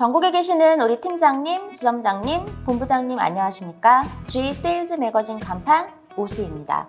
전국에 계시는 우리 팀장님, 지점장님, 본부장님 안녕하십니까? G 세일즈 매거진 간판 오수입니다.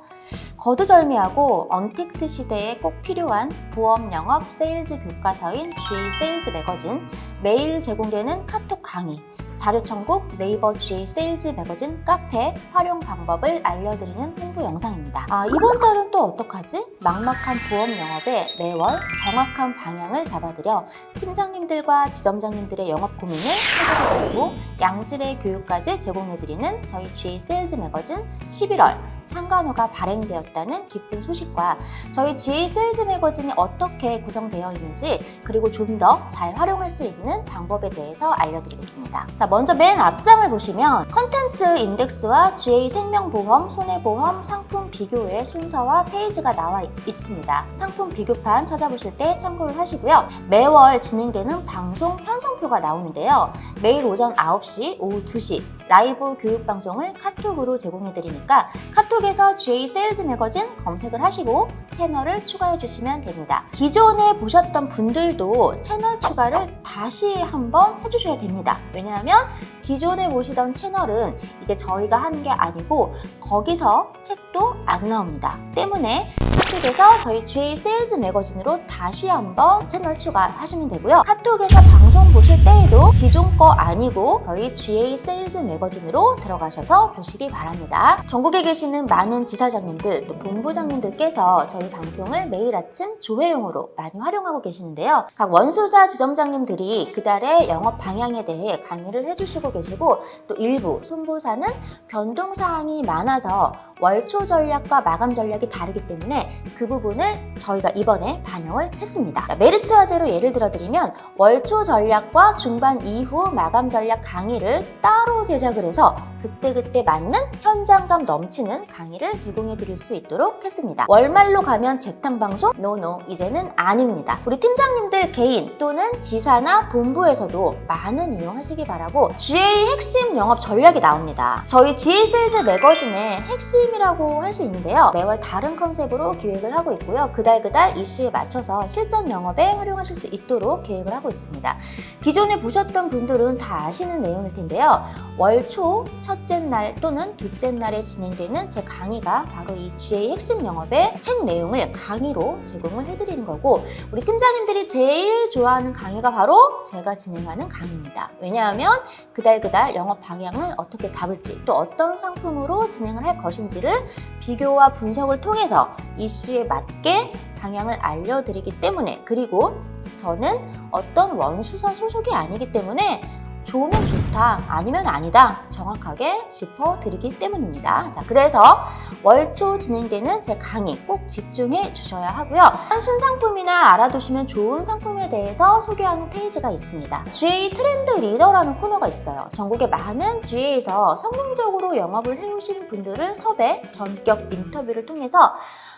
거두절미하고 언택트 시대에 꼭 필요한 보험 영업 세일즈 교과서인 G 세일즈 매거진 매일 제공되는 카톡 강의 자료 천국 네이버 G 세일즈 매거진 카페 활용 방법을 알려드리는 홍보 영상입니다. 아, 이번 달은 또 어떡하지? 막막한 보험 영업에 매월 정확한 방향을 잡아드려 팀장님들과 지점장님들의 영업 고민을 해결해드리고 양질의 교육까지 제공해드리는 저희 G 세일즈 매거진 11월 창간호가 발행되었다는 기쁜 소식과 저희 G 세일즈 매거진이 어떻게 구성되어 있는지 그리고 좀 더 잘 활용할 수 있는 방법에 대해서 알려드리겠습니다. 자, 먼저 맨 앞장을 보시면 컨텐츠 인덱스와 GA 생명보험, 손해보험, 상품 비교의 순서와 페이지가 나와 있습니다. 상품 비교판 찾아보실 때 참고를 하시고요. 매월 진행되는 방송 편성표가 나오는데요. 매일 오전 9시, 오후 2시 라이브 교육 방송을 카톡으로 제공해 드리니까 카톡에서 GA 세일즈 매거진 검색을 하시고 채널을 추가해 주시면 됩니다. 기존에 보셨던 분들도 채널 추가를 다시 한번 해주셔야 됩니다. 왜냐하면 기존에 보시던 채널은 이제 저희가 하는 게 아니고 거기서 책도 안 나옵니다. 때문에 카톡에서 저희 GA 세일즈 매거진으로 다시 한번 채널 추가하시면 되고요. 카톡에서 방송 보실 때에도 기존 거 아니고 저희 GA 세일즈 매거진으로 들어가셔서 보시기 바랍니다. 전국에 계시는 많은 지사장님들, 또 본부장님들께서 저희 방송을 매일 아침 조회용으로 많이 활용하고 계시는데요. 각 원수사 지점장님들이 그달의 영업 방향에 대해 강의를 해주시고 계시고 또 일부 손보사는 변동사항이 많아서 월초 전략과 마감 전략이 다르기 때문에 그 부분을 저희가 이번에 반영을 했습니다. 자, 메리츠 화제로 예를 들어드리면 월초 전략과 중반 이후 마감 전략 강의를 따로 제작을 해서 그때그때 맞는 현장감 넘치는 강의를 제공해 드릴 수 있도록 했습니다. 월말로 가면 재탕 방송? 노노 이제는 아닙니다. 우리 팀장님들 개인 또는 지사나 본부에서도 많은 이용하시기 바라고 GA 핵심 영업 전략이 나옵니다. 저희 GA 세일즈 매거진의 핵심 이라고 할 수 있는데요. 매월 다른 컨셉으로 기획을 하고 있고요. 그달 그달 이슈에 맞춰서 실전 영업에 활용하실 수 있도록 계획을 하고 있습니다. 기존에 보셨던 분들은 다 아시는 내용일 텐데요. 월초 첫째 날 또는 둘째 날에 진행되는 제 강의가 바로 이 GA 핵심 영업의 책 내용을 강의로 제공을 해드리는 거고 우리 팀장님들이 제일 좋아하는 강의가 바로 제가 진행하는 강의입니다. 왜냐하면 그달 그달 영업 방향을 어떻게 잡을지 또 어떤 상품으로 진행을 할 것인지 를 비교와 분석을 통해서 이슈에 맞게 방향을 알려드리기 때문에 그리고 저는 어떤 원수사 소속이 아니기 때문에 좋으면 좋다, 아니면 아니다 정확하게 짚어드리기 때문입니다. 자, 그래서 월초 진행되는 제 강의 꼭 집중해 주셔야 하고요. 신상품이나 알아두시면 좋은 상품에 대해서 소개하는 페이지가 있습니다. GA 트렌드 리더라는 코너가 있어요. 전국의 많은 GA에서 성공적으로 영업을 해오신 분들을 섭외, 전격 인터뷰를 통해서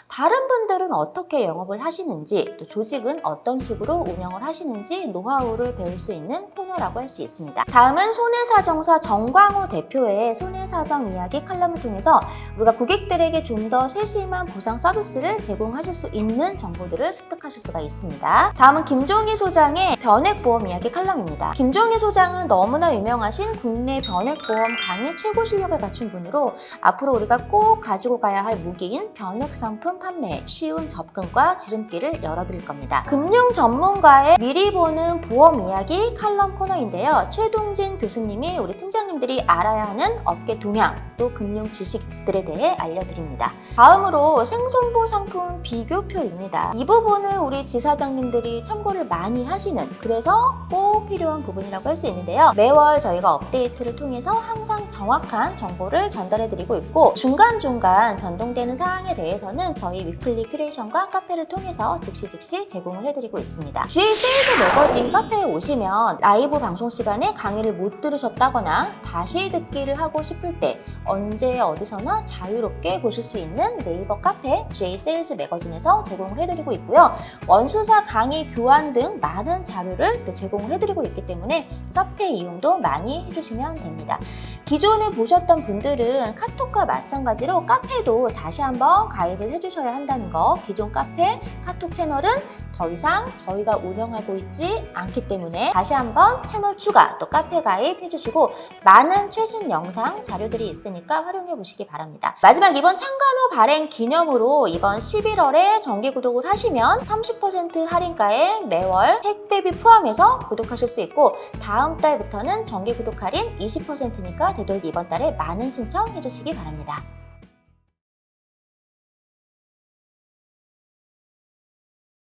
다른 분들은 어떻게 영업을 하시는지 또 조직은 어떤 식으로 운영을 하시는지 노하우를 배울 수 있는 코너라고 할 수 있습니다. 다음은 손해사정사 정광호 대표의 손해 사정 이야기 칼럼을 통해서 우리가 고객들에게 좀 더 세심한 보상 서비스를 제공하실 수 있는 정보들을 습득하실 수가 있습니다. 다음은 김종희 소장의 변액보험 이야기 칼럼입니다. 김종희 소장은 너무나 유명하신 국내 변액보험 강의 최고 실력을 갖춘 분으로 앞으로 우리가 꼭 가지고 가야 할 무기인 변액 상품 판매 쉬운 접근과 지름길을 열어드릴 겁니다. 금융 전문가의 미리 보는 보험 이야기 칼럼 코너인데요. 최동진 교수님이 우리 팀장님들이 알아야 하는 업계 동향 또 금융 지식들에 대해 알려드립니다. 다음으로 생손보 상품 비교표입니다. 이 부분은 우리 지사장님들이 참고를 많이 하시는 그래서 꼭 필요한 부분이라고 할 수 있는데요. 매월 저희가 업데이트를 통해서 항상 정확한 정보를 전달해드리고 있고 중간중간 변동되는 사항에 대해서는 저희 위클리 큐레이션과 카페를 통해서 즉시 즉시 제공을 해드리고 있습니다. GA 세일즈 매거진 카페에 오시면 라이브 방송 시간에 강의를 못 들으셨다거나 다시 듣기를 하고 싶을 때 언제 어디서나 자유롭게 보실 수 있는 네이버 카페 GA 세일즈 매거진에서 제공을 해드리고 있고요. 원수사 강의 교환 등 많은 자료를 또 제공을 해드리고 있기 때문에 카페 이용도 많이 해주시면 됩니다. 기존에 보셨던 분들은 카톡과 마찬가지로 카페도 다시 한번 가입을 해주셔야 한다는 거 기존 카페 카톡 채널은 더 이상 저희가 운영하고 있지 않기 때문에 다시 한번 채널 추가 또 카페 가입 해주시고 많은 최신 영상 자료들이 있으니까 활용해 보시기 바랍니다. 마지막 이번 창간호 발행 기념으로 이번 11월에 정기 구독을 하시면 30% 할인가에 매월 택배비 포함해서 구독하실 수 있고 다음 달부터는 정기 구독 할인 20%니까 되도록 이번 달에 많은 신청해 주시기 바랍니다.